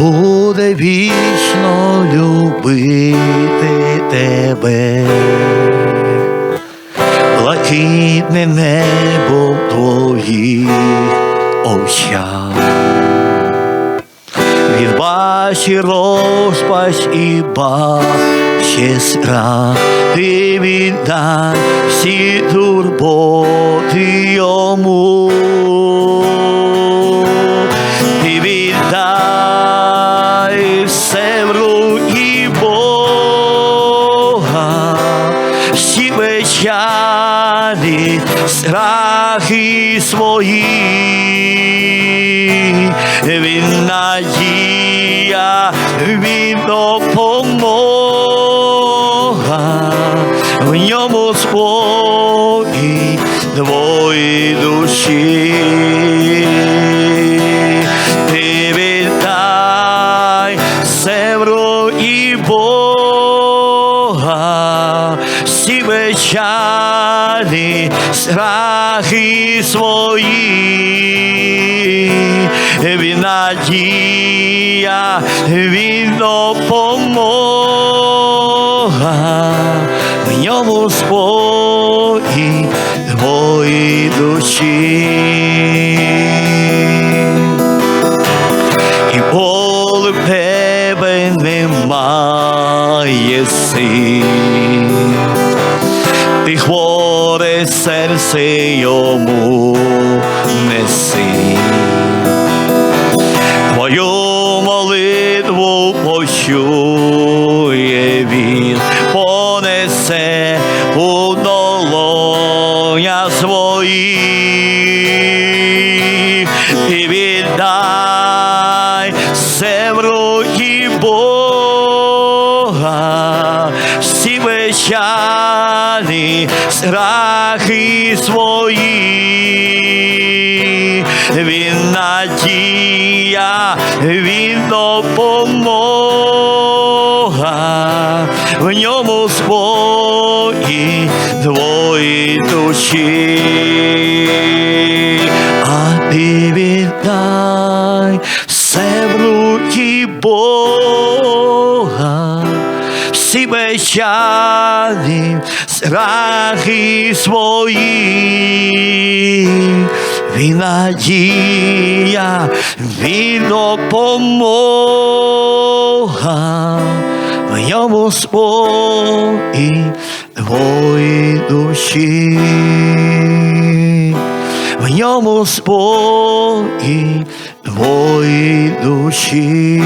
буде вічно любити тебе. Блакитне небо твоїх очах. Він бачить розпач і бачить страх, ти віддай всі турботи йому. Страхи свої. Він надія, він допомога, в ньому спокій твої душі. Ти віддай все в руки печалі, страхи свої. Він надія, він допомога, в ньому спокій твої душі. І коли в тебе немає сил, серце йому неси. Твою молитву почує він, понесе у долоня своїх і віддай страхи свої. Він надія, він допомога, в ньому спокій твої душі. А ти віддай все в руки Бога, всі печалі, страхи свої. Він надія, він допомога, в ньому спокій твої душі, в ньому спокій твої душі.